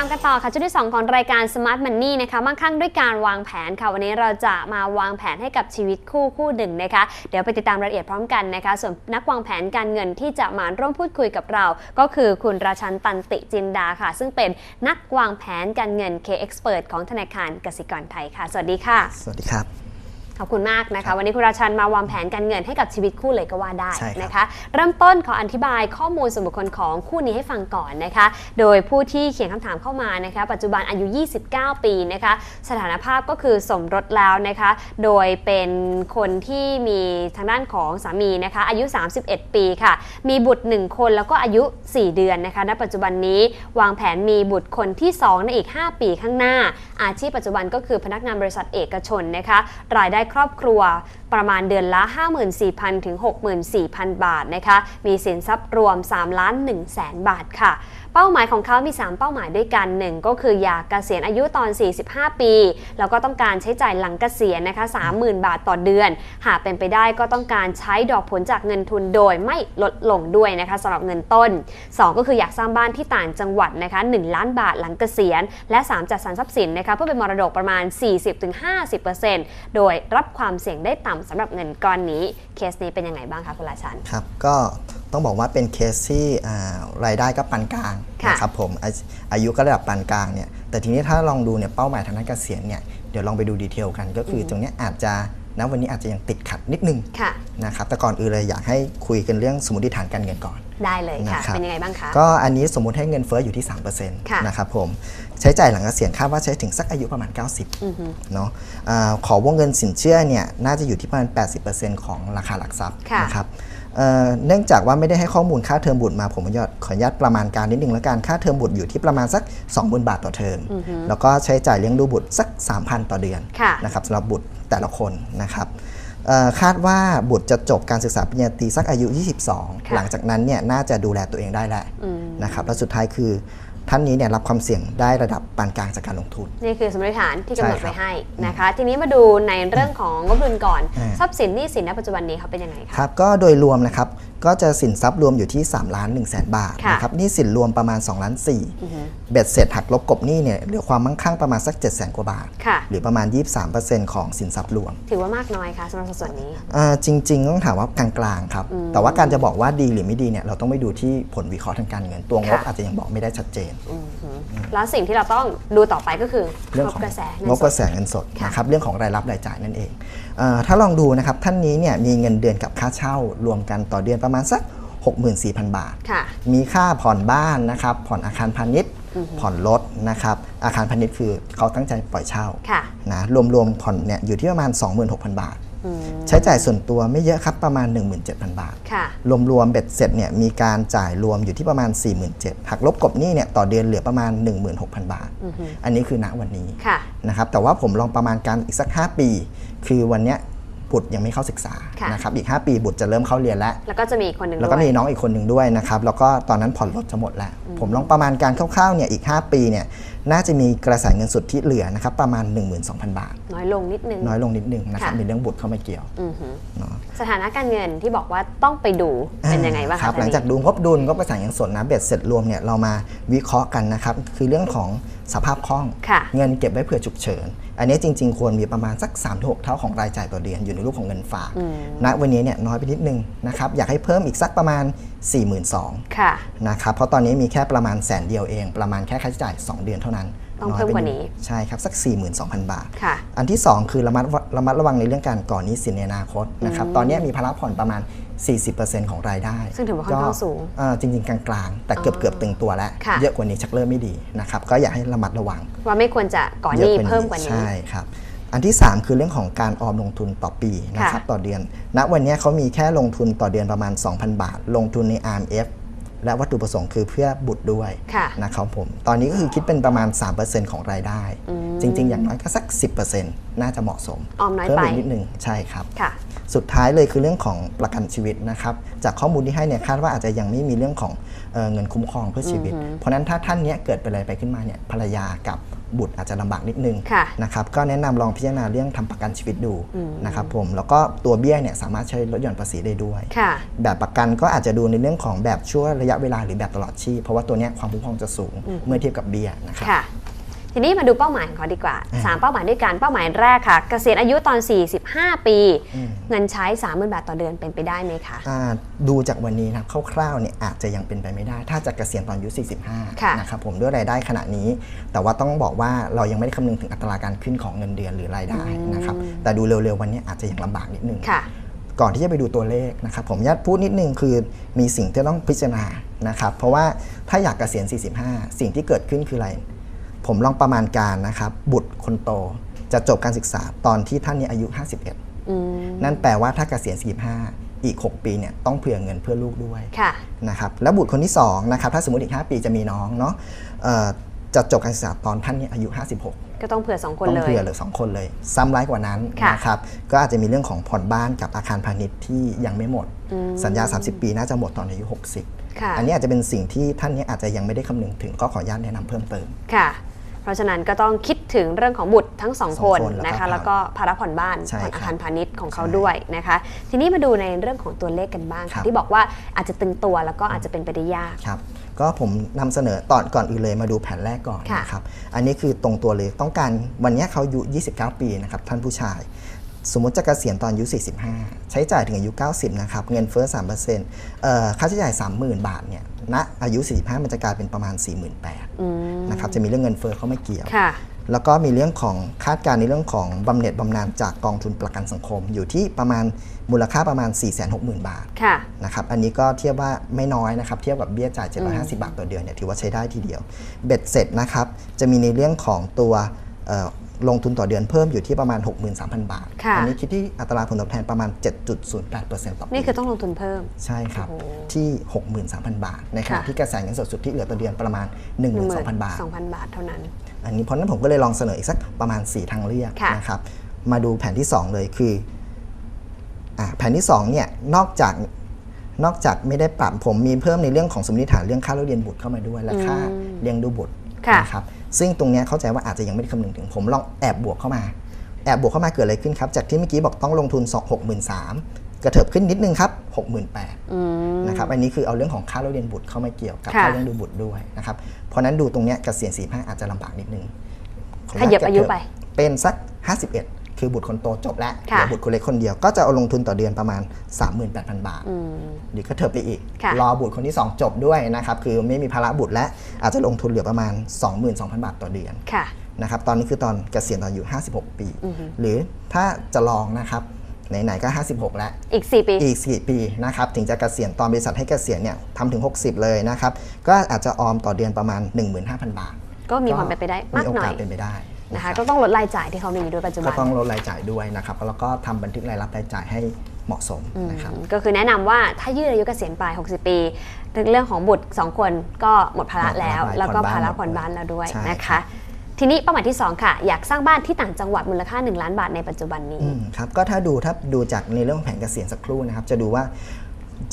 ตามกันต่อค่ะช่วงที่ 2 ของรายการ Smart Money นะคะมั่งคั่งด้วยการวางแผนค่ะวันนี้เราจะมาวางแผนให้กับชีวิตคู่คู่หนึ่งนะคะเดี๋ยวไปติดตามรายละเอียดพร้อมกันนะคะ ส่วนนักวางแผนการเงินที่จะมาร่วมพูดคุยกับเรา ก็คือคุณราชันตันติจินดาค่ะ ซึ่งเป็นนักวางแผนการเงิน K Expert ของธนาคารกสิกรไทยค่ะ สวัสดีค่ะ สวัสดีครับ ขอบคุณมากนะคะ วันนี้คุณราชันมาวางแผนการเงินให้กับชีวิตคู่เลยก็ว่าได้ใช่ครับนะคะ เริ่มต้นขออธิบายข้อมูลส่วนบุคคลของคู่นี้ให้ฟังก่อนนะคะ โดยผู้ที่เขียนคำถามเข้ามานะคะ ปัจจุบันอายุ 29 ปีนะคะ สถานภาพก็คือสมรสแล้วนะคะ โดยเป็นคนที่มีทางด้านของสามีนะคะ อายุ 31 ปีค่ะ มีบุตร 1 คนแล้วก็อายุ 4 เดือนนะคะณปัจจุบันนี้วางแผนมีบุตรคนที่ 2 ในอีก 5 ปีข้างหน้า อาชีพปัจจุบันก็คือพนักงานบริษัทเอกชนนะคะ รายได้ครอบครัว ประมาณเดือนละ 54,000 ถึง 64,000 บาทนะคะ มีสินทรัพย์รวม 3 ล้าน1แสนบาทค่ะ เป้าหมายของเขามี 3 เป้าหมายด้วยกัน 1 ก็คืออยากเกษียณอายุตอน 45 ปี แล้วก็ต้องการใช้จ่ายหลังเกษียณนะคะ 30,000 บาทต่อเดือน หากเป็นไปได้ก็ต้องการใช้ดอกผลจากเงินทุนโดยไม่ลดลงด้วยนะคะสำหรับเงินต้น 2 ก็คืออยากสร้างบ้านที่ต่างจังหวัดนะคะ 1 ล้านบาทหลังเกษียณ และ 3 จัดสรรทรัพย์สินนะคะเพื่อเป็นมรดกประมาณ 40-50%โดยรับความเสี่ยงได้ต่ำสำหรับเงินก้อนนี้ เคสนี้เป็นยังไงบ้างคะคุณราชันครับ ก็ต้องบอกว่าเป็นเคสที่อ่ารายได้ก็ปานกลางค่ะนะครับผมอาอายุก็ระดับปานกลางเนี่ยแต่ทีนี้ถ้าลองดูเนี่ยเป้าหมายทางด้านเกษียณเนี่ยเดี๋ยวลองไปดูดีเทลกัน ก็คือตรงเนี้ยอาจจะณวันนี้อาจจะยังติดขัดนิดนึงค่ะนะครับแต่ก่อนอื่นเลยอยากให้คุยกันเรื่องสมมติฐานการเงินก่อน ได้เลยค่ะนะครับเป็นยังไงบ้างคะ ก็อันนี้สมมุติให้เงินเฟ้ออยู่ที่ค่ะ3%นะครับผม ใช้จ่ายหลังเกษียณคาดว่าใช้ถึงสักอายุประมาณ 90เนาะอาขอวงเงินสินเชื่อเนี่ยน่าจะอยู่ที่ประมาณ 80%ของราคาหลักทรัพย์ค่ะนะครับเอ่อเนื่องจากว่าไม่ได้ให้ข้อมูลค่าเทอมบุตรมาผมขออนุญาตขออนุญาตประมาณการนิดนึงแล้วกันค่าเทอมบุตรอยู่ที่ประมาณสัก20,000บาทต่อเทอมแล้วก็ใช้จ่ายเลี้ยงดูบุตรสัก 3,000 ต่อเดือนค่ะนะครับสำหรับบุตรแต่ละคนนะครับเอ่อคาดว่าบุตรจะจบการศึกษาปริญญาตรีสักอายุ 22ค่ะหลังจากนั้นเนี่ยน่าจะดูแลตัวเองได้แล้วนะครับและสุดท้ายคือ ท่านนี้เนี่ยรับความเสี่ยงได้ระดับปานกลางจากการลงทุน นี่คือสมมติฐานที่กำหนดใช่ครับไว้ให้นะคะ ทีนี้มาดูในเรื่องของงบดุลก่อนอ่าทรัพย์สินหนี้สินณปัจจุบันนี้เขาเป็นยังไงคะครับ ก็โดยรวมนะครับก็จะสินทรัพย์รวมอยู่ที่3ล้าน1แสนบาทค่ะนะครับหนี้สินรวมประมาณ2ล้าน4เบ็ดเสร็จหักลบกบหนี้เนี่ยเหลือความมั่งคั่งประมาณสัก7 0 0แสนกว่าบาทค่ะหรือประมาณ 23%ของสินทรัพย์รวม ถือว่ามากน้อยคะสำหรับสัดส่วนนี้อ่าจริง ๆ ต้องถามว่ากลางๆครับ แต่ว่าการจะบอกว่าดีหรือไม่ดีเนี่ยเราต้องไปดูที่ผลวิเคราะห์ทางการเงินตัวงบค่ะอาจจะยังบอกไม่ได้ชัดเจนแล้วสิ่งที่เราต้องดูต่อไปก็คือเรื่องงบของกระแสเงิงนบสกดระแสเงินสดค่ะนะครับเรื่องของรายรับรายจ่ายนั่นเองเออถ้าลองดูนะครับท่านนี้เนี่ยมีเงินเดือนกับค่าเช่ารวมกันต่อเดือนประมาณสัก 64,000 บาทค่ะมีค่าผ่อนบ้านนะครับผ่อนอาคารพาณิชย์ ผ่อนรถนะครับอาคารพาณิชย์คือเขาตั้งใจปล่อยเช่าค่ะนะรวมๆผ่อนเนี่ยอยู่ที่ประมาณ 26,000 บาท ใช้จ่ายส่วนตัวไม่เยอะครับประมาณ 17,000 บาทค่ะรวมๆเบ็ดเสร็จเนี่ยมีการจ่ายรวมอยู่ที่ประมาณ 47,000หักลบกบหนี้เนี่ยต่อเดือนเหลือประมาณ 16,000 บาท อันนี้คือณวันนี้ค่ะนะครับแต่ว่าผมลองประมาณการอีกสัก 5 ปี คือวันเนี้ยบุตรยังไม่เข้าศึกษาค่ะนะครับอีก 5 ปีบุตรจะเริ่มเข้าเรียนแล้ว แล้วก็จะมีอีกคนหนึ่งแล้วก็ด้วยมีน้องอีกคนหนึ่งด้วยนะครับแล้วก็ตอนนั้นผ่อนรถจะหมดแล้ว ผมลองประมาณการคร่าวๆเนี่ยอีก 5 ปีเนี่ย น่าจะมีกระแสเงินสดที่เหลือนะครับประมาณ 12,000 บาท น้อยลงนิดนึง น้อยลงนิดนึงนะครับค่ะมีเรื่องบุตรเข้ามาเกี่ยวอือหือเนาะสถานะการเงินที่บอกว่าต้องไปดูเป็นยังไงบ้างคคะรับตอนหลังนี้จากดูงบดุลงบกระแสเงินสดนะเบ็ดเสร็จรวมเนี่ยเรามาวิเคราะห์กันนะครับคือเรื่องของสภาพคล่องค่ะเงินเก็บไว้เผื่อฉุกเฉิน อันนี้จริง ๆ ควรมีประมาณสัก3-6เท่าของรายจ่ายต่อเดือนอยู่ในรูปของเงินฝากณวันนี้เนี่ยน้อยไปนิดนึงนะครับอยากให้เพิ่มอีกสักประมาณ 42,000ค่ะนะครับเพราะตอนนี้มีแค่ประมาณแสนเดียวเอง ประมาณแค่ค่าใช้จ่าย 2 เดือนเท่านั้นต้องยเพิ่มไปกว่านี้ใช่ครับสัก 42,000 บาทค่ะอันที่ 2 คือระมัดระมัดระวังในเรื่องการก่อนหนี้สินในอนาคตนะครับตอนนี้มีภาระผ่อนประมาณ 40%ของรายได้ ซึ่งถือว่าค่อนข้างก็สูงเอ่อจริง ๆ กลางๆ แต่เกือบเกือบๆตึงตัวแล้วค่ะเยอะกว่านี้ชักเริ่มไม่ดีนะครับก็อยากให้ระมัดระวัง ว่าไม่ควรจะก่อนหเยนี้อะเพิ่มกว่านี้ใช่ครับอันที่ 3 คือเรื่องของการออมลงทุนต่อปีนะครับค่ะต่อเดือนณวันนี้เขามีแค่ลงทุนต่อเดือนประมาณ 2,000 บาท ลงทุนใน RMF และวัตถุประสงค์คือเพื่อบุตรด้วยค่ะนะครับผม ตอนนี้ก็คือคิดเป็นประมาณ 3%ของรายได้ จริง ๆ อย่างน้อยก็สัก 10%น่าจะเหมาะสมออมน้อยเพิ่มไปอีกนิดนึงใช่ครับค่ะสุดท้ายเลยคือเรื่องของประกันชีวิตนะครับ จากข้อมูลที่ให้เนี่ยคาดว่าอาจจะยังไม่มีเรื่องของเอ่อเงินคุ้มครองเพื่อชีวิต เพราะฉะนั้นถ้าท่านเนี้ยเกิดเป็นอะไรไปขึ้นมาเนี่ยภรรยากับ บุตรอาจจะลำบากนิดนึงค่ะนะครับก็แนะนำลองพิจารณาเรื่องทำประกันชีวิตดูนะครับผมแล้วก็ตัวเบี้ยเนี่ยสามารถใช้ลดหย่อนภาษีได้ด้วยค่ะแบบประกันก็อาจจะดูในเรื่องของแบบช่วงระยะเวลาหรือแบบตลอดชีพเพราะว่าตัวเนี้ยความคุ้มครองจะสูงเมื่อเทียบกับเบี้ยนะครับค่ะ ทีนี้มาดูเป้าหมายของเขาดีกว่าอ่า 3 เป้าหมายด้วยกัน เป้าหมายแรกค่ะ เกษียณอายุตอน 45 ปี เงินใช้ 30,000 บาทต่อเดือนเป็นไปได้ไหมคะอ่าดูจากวันนี้นะครับคร่าวๆเนี่ยอาจจะยังเป็นไปไม่ได้ ถ้าจะเกษียณตอนอายุค่ะ45 นะครับผมด้วยรายได้ขณะนี้ แต่ว่าต้องบอกว่าเรายังไม่ได้คำนึงถึงอัตราการขึ้นของเงินเดือนหรือรายได้นะครับแต่ดูเร็วๆวันนี้อาจจะยังลำบากนิดนึงค่ะก่อนที่จะไปดูตัวเลขนะครับผมญาติพูดนิดนึงคือมีสิ่งที่ต้องพิจารณานะครับเพราะว่าถ้าอยากเกษียณ 45 สิ่งที่เกิดขึ้นคืออะไร ผมลองประมาณการนะครับ บุตรคนโตจะจบการศึกษาตอนที่ท่านนี้อายุ 51อืมนั่นแปลว่าถ้าเกษียณ45 อีก 6 ปีเนี่ยต้องเผื่อเงินเพื่อลูกด้วยค่ะนะครับแล้วบุตรคนที่2นะครับถ้าสมมติอีก 5 ปีจะมีน้องเนาะเอ่อจะจบการศึกษาตอนท่านนี้อายุ 56ก็ต้องเผื่อ 2 คนต้องเลยเผื่อเหลือสองคนเลย ซ้ำร้ายกว่านั้นค่ะนะครับ ก็อาจจะมีเรื่องของผ่อนบ้านกับอาคารพาณิชย์ที่ยังไม่หมด สัญญา 30 ปีน่าจะหมดตอนอายุ 60ค่ะอันนี้อาจจะเป็นสิ่งที่ท่านเนี้อาจจะยังไม่ได้คำนึงถึงก็ขออนุญาตแนะนำเพิ่มเติมค่ะเพ ราะฉะนั้นก็ต้องคิดถึงเรื่องของบุตรทั้งสองสองคนคนนะคะ แล้แล้ววก็ก็ภาระผ่อนบ้านใช่ผ่อนอาครับคารพาณิชย์ของเขาใช่ด้วยนะคะ ทีนี้มาดูในเรื่องของตัวเลขกันบ้างครัค่ะบที่บอกว่าอาจจะตึงตัวแล้วก็อาจจะเป็นไปได้ยากครับก็ผมนำเสนอตอนก่อนอื่นเลยมาดูแผนแรกก่อนค่ะนะครับ อันนี้คือตรงตัวเลยต้องการวันนี้เขาอายุ 29 ปีนะครับท่านผู้ชาย สมมติจะเกษียณตอนอายุ 45 ใช้จ่ายถึงอายุ 90 นะครับ เงินเฟ้อ3%เอ่อค่าใช้จ่าย 30,000 บาทเนี่ยณอายุ 45 มันจะกลายเป็นประมาณ 48,000นะครับจะมีเรื่องเงินเฟ้อเข้ามาเกี่ยวค่ะแล้วก็มีเรื่องของคาดการณ์ในเรื่องของบำเหน็จบำนาญจากกองทุนประกันสังคม อยู่ที่ประมาณมูลค่าประมาณ 460,000 บาทค่ะนะครับอันนี้ก็เทียบว่าไม่น้อยนะครับเทียบกับเบี้ยจ่าย 750 บาทต่อเดือนเนี่ยถือว่าใช้ได้ทีเดียว เบ็ดเสร็จนะครับจะมีในเรื่องของตัวเอ่อ ลงทุนต่อเดือนเพิ่มอยู่ที่ประมาณ 63,000 บาท ค่ะ อันี้คิดที่อัตราผลตอบแทนประมาณ 7.08%ต่อปีนี่คือต้องลงทุนเพิ่ม ใช่ครับ โอ้โหที่ 63,000 บาทในขณะค่ะ ที่กระแสเงินสดสุทธิเหลือต่อเดือนประมาณ 12,000 บาท 2,000 บาทเท่านั้น อันนี้เพราะฉะนั้นผมก็เลยลองเสนออีกสักประมาณ 4 ทางเลือกค่ะ นะครับ มาดูแผนที่ 2 เลยคืออ่าแผนที่2เนี่ยนอกจากนอกจากไม่ได้ปรับผมมีเพิ่มในเรื่องของสมมติฐานเรื่องค่าเลี้ยงบุตรเข้ามาด้วยและค่าเลี้ยงดูบุตรค่ะ นะครับ ซึ่งตรงเนี้ยเข้าใจว่าอาจจะยังไม่ได้คำนึงถึง ผมลองแอบบวกเข้ามา แอบบวกเข้ามาเกิดอะไรขึ้นครับ จากที่เมื่อกี้บอกต้องลงทุน 2 6 3 0 0 0กระเถิบขึ้นนิดนึงครับ 68,000อืมนะครับ อันนี้คือเอาเรื่องของค่าเลี้ยงบุตรเข้ามาเกี่ยวกับค่ะค่าเลี้ยงดูบุตรด้วยนะครับ เพราะฉะนั้นดูตรงเนี้ยเกษียณ45อาจจะลำบากนิดนึงขออขนุยัญาบตอายุไป เป็นสัก 51 คือบุตรคนโตจบแล้วเหค่ะลือบุตรคนเล็กคนเดียวก็จะเอาลงทุนต่อเดือนประมาณ 38,000 บาทอืมหรือก็เถิบไปอีกค่ะรอบุตรคนที่ 2 จบด้วยนะครับคือไม่มีภาระบุตรและอาจจะลงทุนเหลือประมาณ 22,000 บาทต่อเดือนค่ะนะครับตอนนี้คือตอนเกษียณตอนอายุ56 ปี หรือถ้าจะลองนะครับไหนๆก็ 56 แล้ว อีก 4 ปี อีก 4 ปีนะครับ ถึงจะเกษียณตอนบริษัทให้เกษียณเนี่ยทำถึง 60 เลยนะครับ ก็อาจจะออมต่อเดือนประมาณ 15,000 บาท ก็มีความเป็นไปได้มากโอหน่อกายสเป็นไปได้ นะคะรับก็ต้องลดรายจ่ายที่เขามีอยู่ด้วยปัจจุบัก็นต้องลดรายจ่ายด้วยนะครับแล้วก็ทำบันทึกรายรับรายจ่ายให้เหมาะสมนะครับก็คือแนะนำว่าถ้ายืดอายุเกษียณไป 60 ปี เรื่องของบุตร 2 คนก็หมดภาระหมดภาระแล้วหลายแล้วก็ผ่อนบ้านภาระหมดผ่อนบ้านแล้วด้วยใช่นะครัคะบทีนี้เป้าหมายที่ 2 ค่ะ อยากสร้างบ้านที่ต่างจังหวัดมูลค่า 1 ล้านบาทในปัจจุบันนี้อืมครับก็ถ้าดูถ้าดูจากในเรื่องของแผนเกษียณสักครู่นะครับ จะดูว่า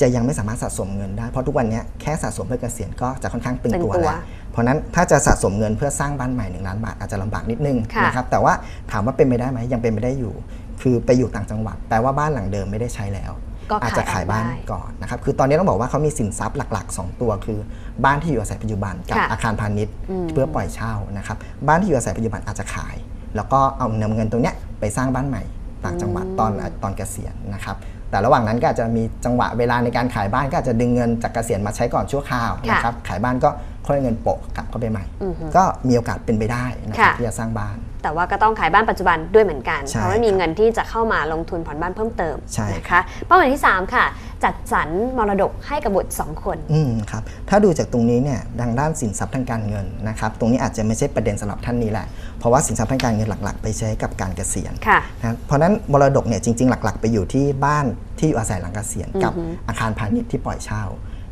จะยังไม่สามารถสะสมเงินได้ เพราะทุกวันเนี้ยแค่สะสมเพื่อเกษียณก็จะค่อนข้างตึงตึงตัวตัวแล้ว เพราะฉะนั้นถ้าจะสะสมเงินเพื่อสร้างบ้านใหม่1ล้านบาทอาจจะลำบากนิดนึงค่ะนะครับแต่ว่าถามว่าเป็นไปได้ไหมยังเป็นไปได้อยู่ คือไปอยู่ต่างจังหวัดแปลว่าบ้านหลังเดิมไม่ได้ใช้แล้วก็อาจจะขายบ้านได้ก่อนนะครับ คือตอนนี้ต้องบอกว่าเขามีสินทรัพย์หลัก ๆ 2 ตัว คือบ้านที่อยู่อาศัยปัจจุบันกับค่ะอาคารพาณิชย์เพื่อปล่อยเช่านะครับ บ้านที่อยู่อาศัยปัจจุบันอาจจะขาย แล้วก็เอานำเงินตรงเนี้ยไปสร้างบ้านใหม่ต่างจังหวัดตอนตอนเกษียณนะครับ แต่ระหว่างนั้นก็อาจจะมีจังหวะเวลาในการขายบ้านก็อาจจะดึงเงินจากเกษียณมาใช้ก่อนชั่วคราวนะครับขายบ้านก็ค่อยเงินโปะกลับเข้าไปใหม่ ก็มีโอกาสเป็นไปได้นะครับค่ะที่จะสร้างบ้าน แต่ว่าก็ต้องขายบ้านปัจจุบันด้วยเหมือนกันใช่เพราะไม่มีเงินที่จะเข้ามาลงทุนผ่อนบ้านเพิ่มเติมใช่นะคะเป้าหมายที่ 3 ค่ะ จัดสรรมรดกให้กับบุตร 2 คนอืมครับถ้าดูจากตรงนี้เนี่ยดังด้านสินทรัพย์ทางการเงินนะครับตรงนี้อาจจะไม่ใช่ประเด็นสำหรับท่านนี้แหละเพราะว่าสินทรัพย์ทางการเงินหลัก ๆ ไปใช้กับการเกษียณค่ะนะเพราะฉะนั้นมรดกเนี่ยจริง ๆ หลัก ๆ ไปอยู่ที่บ้านที่อยู่อาศัยหลังเกษียณกับอาคารพาณิชย์ที่ปล่อยเช่า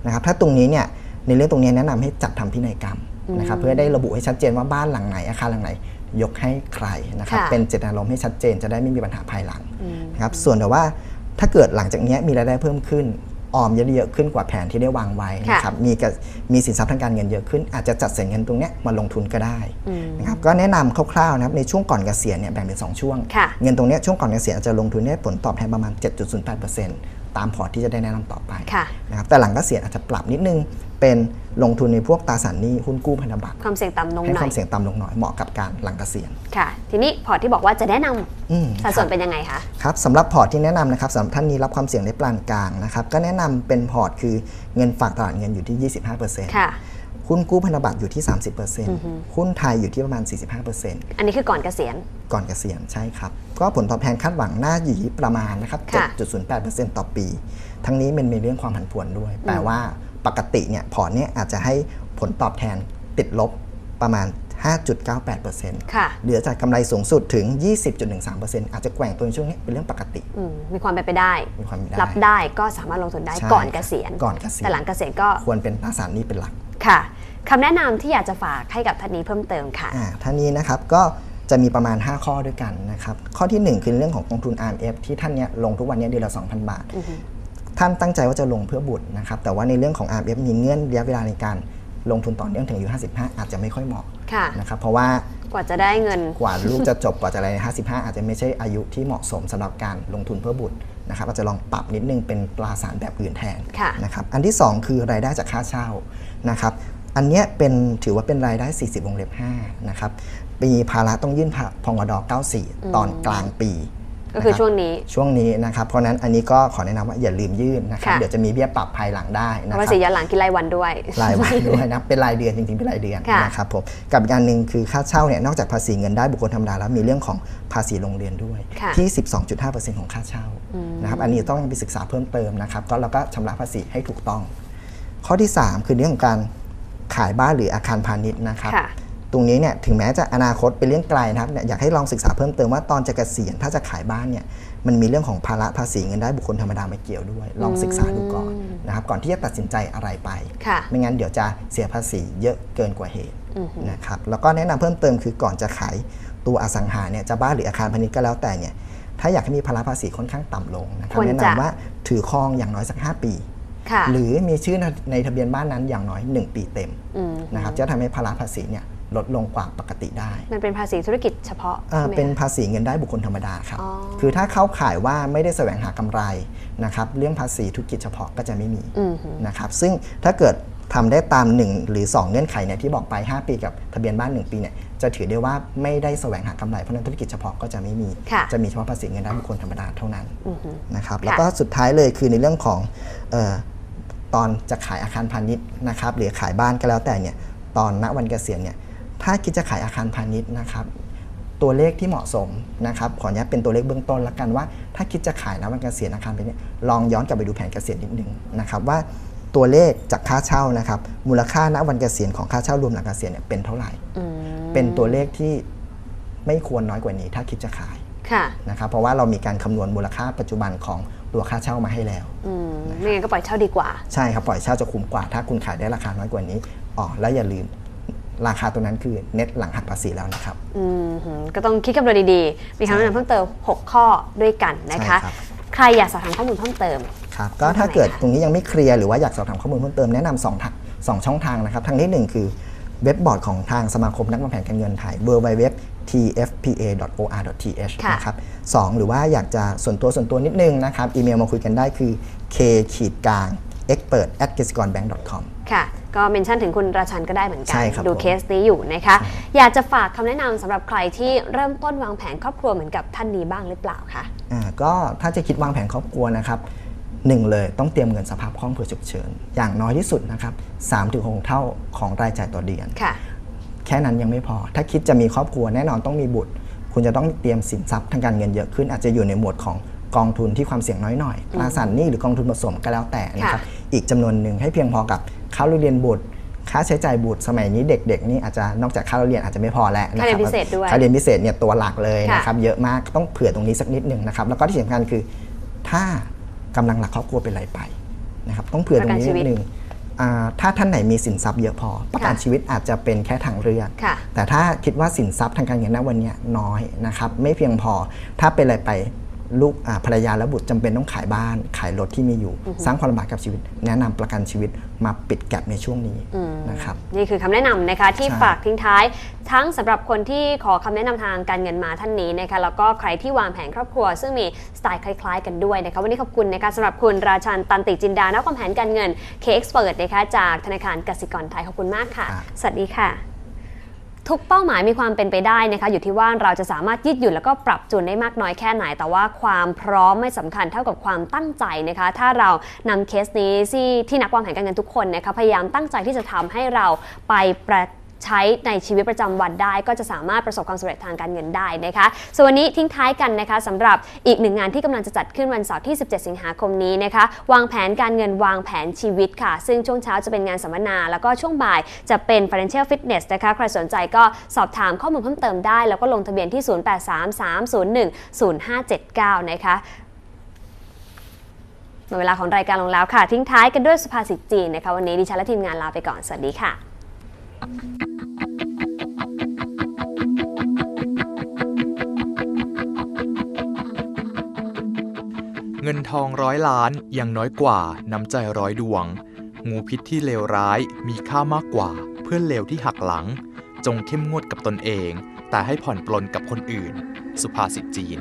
นะครับถ้าตรงนี้เนี่ยในเรื่องตรงนี้แนะนำให้จัดทำพินัยกรรมนะครับเพื่อได้ระบุให้ชัดเจนว่าบ้านหลังไหนอาคารหลังไหน ยกให้ใครนะครับค่ะเป็นเจตนารมณ์ให้ชัดเจนจะได้ไม่มีปัญหาภายหลังนะครับส่วนแต่ว่าถ้าเกิดหลังจากเนี้ยมีรายได้เพิ่มขึ้นออมเยอะๆขึ้นกว่าแผนที่ได้วางไว้นะครับมีกระมีสินทรัพย์ทางการเงินเยอะขึ้น อาจจะจัดสรรเงินตรงเนี้ยมาลงทุนก็ได้นะครับก็แนะนำคร่าวๆนะครับในช่วงก่อนเกษียณเนี่ยแบ่งเป็น2ช่วง ค่ะ เงินตรงเนี้ยช่วงก่อนเกษียณอาจจะลงทุนได้ผลตอบแทนประมาณ 7.08%ตามพอร์ตที่จะได้แนะนำต่อไป ค่ะ นะครับแต่หลังเกษียณอาจจะปรับนิดนึง เป็นลงทุนในพวกตราสารหนี้หุ้นกู้พันธบัตรความเสี่ยงต่ำลงให้หน่คอวายมเสี่ยงต่ำลงหน่อยเหมาะกับการหลังเกษียณค่ะ ทีนี้พอร์ตที่บอกว่าจะแนะนำอืมสัดส่วนครับเป็นยังไงคะครับสำหรับพอร์ตที่แนะนำนะครับสำหรับท่านนี้รับความเสี่ยงได้ปานกลางนะครับก็แนะนำเป็นพอร์ตคือเงินฝากตลาดเงินอยู่ที่ 25%ค่ะหุ้นกู้พันธบัตรอยู่ที่ 30%หุ้นไทยอยู่ที่ประมาณ 45%อันนี้คือก่อนเกษียณ ก่อนเกษียณใช่ครับ ก็ผลตอบแทนคาดหวังน่าอยู่ที่ประมาณนะครับค่ะ7.08%ต่อปี ทั้งนี้มันมีเรื่องความผันผวนด้วย แปลว่า ปกติเนี่ยพอร์ตเนี่ยอาจจะให้ผลตอบแทนติดลบประมาณ 5.98%ค่ะเหลือจากกำไรสูงสุดถึง 20.13%อาจจะแกว่งตัวในช่วงนี้เป็นเรื่องปกติอืมมีความเป็นไปได้ มีความเป็นไปได้ รับได้ก็สามารถลงทุนได้ใช่ก่อนเกษียณ ก่อนเกษียณ แต่หลังเกษียณก็ควรเป็นตราสารหนี้เป็นหลัก ค่ะคำแนะนำที่อยากจะฝากให้กับท่านนี้เพิ่มเติมค่ะอ่าท่านนี้นะครับก็จะมีประมาณ 5 ข้อด้วยกันนะครับ ข้อทีหนึ่1 คือเรื่องของกองทุน RMF ที่ท่านเนี้ยลงทุกวันเนี้ยเดือนละ 2,000 บาท ท่านตั้งใจว่าจะลงเพื่อบุตรนะครับ แต่ว่าในเรื่องของ RMF มีเงื่อนระยะเวลาในการลงทุนต่อเนื่องถึงอายุ 55 อาจจะไม่ค่อยเหมาะค่ะนะครับ เพราะว่ากว่าจะได้เงิน กว่าลูกจะจบกว่าจะอะไรใน55 อาจจะไม่ใช่อายุที่เหมาะสมสำหรับการลงทุนเพื่อบุตรนะครับอาจจะลองปรับนิดนึงเป็นตราสารแบบอื่นแทนค่ะนะครับ อันที่ 2 คือรายได้จากค่าเช่านะครับ อันเนี้ยเป็นถือว่าเป็นรายได้ 40 วงเล็บ5นะครับ มีภาระต้องยื่นพงด94 ตอนกลางปี ก็คือนะรับช่วงนี้ช่วงนี้นะครับเพราะฉะนั้นอันนี้ก็ขอแนะนำว่าอย่าลืมยื่นนะครับค่ะเดี๋ยวจะมีเบี้ยปรับภายหลังได้เพนะราะคว่ารับสีย้อนหลังกินรายวันด้วยรายวันด้วยนะเป็นรายเดือนจริงๆเป็นรายเดือนค่ะนะครับผมกับอีกอันหนึ่งคือค่าเช่าเนี่ยนอกจากภาษีเงินได้บุคคลธรรมดาแล้วมีเรื่องของภาษีโรงเรียนด้วยค่ะที่ 12.5%ของค่าเช่านะครับอันนี้ต้องไปศึกษาเพิ่มเติมนะครับก็เราก็ชำระภาษีให้ถูกต้อง ข้อที่ 3 คือเรื่องของการขายบ้านหรืออาคารพาณิชย์นะครับค่ะ ตรงนี้เนี่ยถึงแม้จะอนาคตเป็นเรื่องไกลนะครับเนี่ยอยากให้ลองศึกษาเพิ่มเติมว่าตอนจะเกษียณถ้าจะขายบ้านเนี่ยมันมีเรื่องของภาระภาษีเงินได้บุคคลธรรมดามาเกี่ยวด้วย ลองศึกษาดูก่อนนะครับก่อนที่จะตัดสินใจอะไรไปค่ะไม่งั้นเดี๋ยวจะเสียภาษีเยอะเกินกว่าเหตุนะครับแล้วก็แนะนำเพิ่มเติมคือก่อนจะขายตัวอสังหาเนี่ยจะบ้านหรืออาคารพาณิชย์ก็แล้วแต่เนี่ยถ้าอยากให้มีภาระภาษีค่อนข้างต่ำลงนะครับควรจะแนะนำว่าถือครองอย่างน้อยสัก 5 ปีค่ะหรือมีชื่อในทะเบียนบ้านนั้นอย่างน้อย 1 ปีเต็มอืมนะครับจะทำให้ภาระภาษีเนี่ย ลดลงกว่าปกติได้ มันเป็นภาษีธุรกิจเฉพาะอ่าใช่ไหมเป็นคะภาษีเงินได้บุคคลธรรมดาครับอ๋อคือถ้าเข้าข่ายว่าไม่ได้แสวงหากำไรนะครับเรื่องภาษีธุรกิจเฉพาะก็จะไม่มีอืมฮึนะครับซึ่งถ้าเกิดทำได้ตาม 1 หรือ 2 เงื่อนไขเนี่ยที่บอกไป 5 ปีกับทะเบียนบ้าน 1 ปีเนี่ยจะถือได้ว่าไม่ได้แสวงหากำไรเพราะฉะนั้นธุรกิจเฉพาะก็จะไม่มีค่ะจะมีเฉพาะภาษีเงินได้บุคคลธรรมดาเท่านั้นอือฮึนะครับค่ะแล้วก็สุดท้ายเลยคือในเรื่องของเออตอนจะขายอาคารพาณิชย์นะครับหรือขายบ้านก็แล้วแต่เนี่ยตอนณวันเกษียณเนี่ย ถ้าคิดจะขายอาคารพาณิชย์นะครับตัวเลขที่เหมาะสมนะครับขออนุญาตเป็นตัวเลขเบื้องต้นละกันว่า ถ้าคิดจะขายณวันเกษียณอาคารพาณิชย์ลองย้อนกลับไปดูแผนเกษียณนิดนึงนะครับว่าตัวเลขจากค่าเช่านะครับมูลค่าณวันเกษียณของค่าเช่ารวมหลังเกษียณเนี่ยเป็นเท่าไหร่อืมเป็นตัวเลขที่ไม่ควรน้อยกว่านี้ ถ้าคิดจะขายค่ะนะครับเพราะว่าเรามีการคำนวณมูลค่าปัจจุบันของตัวค่าเช่ามาให้แล้วอืมไม่งั้นก็ปล่อยเช่าดีกว่า ใช่ครับปล่อยเช่าจะคุ้มกว่า ถ้าคุณขายได้ราคาน้อยกว่านี้อ๋อแล้วอย่าลืม ราคาตัวนั้นคือเน็ตหลังหักภาษีแล้วนะครับอืมฮึก็ต้องคิดคำนวณดีๆ มีคำแนะนำเพิ่มเติม 6 ข้อด้วยกันนะคะใช่ครับใครอยากสอบถามข้อมูลเพิ่มเติมครับก็ถ้าเกิดตรงนี้ยังไม่เคลียร์หรือว่าอยากสอบถามข้อมูลเพิ่มเติมแนะนำสองทางสองช่องทางนะครับ ทางที่หนึ่งคือเว็บบอร์ดของทางสมาคมนักวางแผนการเงินไทย www tfpa.or.th ค่ะนะครับสองหรือว่าอยากจะส่วนตัวส่วนตัวนิดนึงนะครับ อีเมลมาคุยกันได้คือ k ขีดกลาง expert at g e s i c o r b a n k com ค่ะ ก็เมนชั่นถึงคุณราชันก็ได้เหมือนกัใช่ครับดูผมเคสนี้อยู่นะคะ อยากจะฝากคำแนะนำสำหรับใครที่เริ่มต้นวางแผนครอบครัวเหมือนกับท่านนี้บ้างหรือเปล่าคะอ่าก็ถ้าจะคิดวางแผนครอบครัวนะครับหนึ่งเลยต้องเตรียมเงินสภาพคล่องเผื่อฉุกเฉิน อย่างน้อยที่สุดนะครับ3-6 เท่าของรายจ่ายต่อเดือนค่ะแค่นั้นยังไม่พอ ถ้าคิดจะมีครอบครัวแน่นอนต้องมีบุตร คุณจะต้องเตรียมสินทรัพย์ทางการเงินเยอะขึ้น อาจจะอยู่ในหมวดของ กองทุนที่ความเสี่ยงน้อยหน่อยตราสารหนี้หรือกองทุนผสมก็แล้วแต่นะครับอีกจำนวนหนึ่งให้เพียงพอกับค่าเรียนบุตรค่าใช้จ่ายบุตรสมัยนี้เด็กๆนี่อาจจะนอกจากค่าเรียนอาจจะไม่พอแล้วนะคค่าเรีรัยนพิเศษด้วยค่าเรียนพิเศษเนี่ยตัวหลักเลยค่ะนะครับเยอะมากต้องเผื่อตรงนี้สักนิดหนึ่งนะครับแล้วก็ที่สำคัญคือ ถ้ากำลังหลักครอบครัวเป็นไรไปนะครับต้องเผื่อตรงนี้นิดนึงอ่าถ้าท่านไหนมีสินทรัพย์เยอะพอ ประกันชีวิตอาจจะเป็นแค่ทางเลือกค่ะแต่ถ้าคิดว่าสินทรัพย์ทางการเงินณวันเนี้ยน้อยนะครับไม่เพียงพอถ้าเป็นอะไรไป ลูกอ่าภรรยาและบุตรจำเป็นต้องขายบ้าน ขายรถที่มีอยู่ สร้างความลำบากกับชีวิต แนะนำประกันชีวิตมาปิดแก็บในช่วงนี้นะครับนี่คือคำแนะนำนะคะที่ใช่ฝากทิ้งท้าย ทั้งสำหรับคนที่ขอคำแนะนำทางการเงินมาท่านนี้นะคะแล้วก็ใครที่วางแผนครอบครัว ซึ่งมีสไตล์คล้าย ๆ กันด้วยนะคะวันนี้ขอบคุณนะคะสำหรับคุณราชันตันติจินดานักวางแผนการเงิน K-Expert นะคะจากธนาคารกสิกรไทยขอบคุณมากค่ะครับสวัสดีค่ะ ทุกเป้าหมายมีความเป็นไปได้นะคะอยู่ที่ว่าเราจะสามารถยืดหยุ่นแล้วก็ปรับจูนได้มากน้อยแค่ไหน แต่ว่าความพร้อมไม่สำคัญเท่ากับความตั้งใจนะคะ ถ้าเรานำเคสนี้ที่ที่นักวางแผนการเงินทุกคนนะคะพยายามตั้งใจที่จะทำให้เราไปประ ใช้ในชีวิตประจำวันได้ ก็จะสามารถประสบความสำเร็จทางการเงินได้นะคะส่วนวันนี้ทิ้งท้ายกันนะคะสำหรับอีกหนึ่งงานที่กำลังจะจัดขึ้นวันเสาร์ที่ 17 สิงหาคมนี้นะคะวางแผนการเงินวางแผนชีวิตค่ะ ซึ่งช่วงเช้าจะเป็นงานสัมมนา แล้วก็ช่วงบ่ายจะเป็น financial fitness นะคะใครสนใจก็สอบถามข้อมูลเพิ่มเติมได้ แล้วก็ลงทะเบียนที่ 0833010579 นะคะหมดเวลาของรายการลงแล้วค่ะ ทิ้งท้ายกันด้วยสุภาษิตจีนนะคะ วันนี้ดิฉันและทีมงานลาไปก่อน สวัสดีค่ะ เงินทองร้อยล้านยังน้อยกว่าน้ำใจร้อยดวง งูพิษที่เลวร้ายมีค่ามากกว่า เพื่อนเลวที่หักหลัง จงเข้มงวดกับตนเอง แต่ให้ผ่อนปลนกับคนอื่น สุภาษิตจีน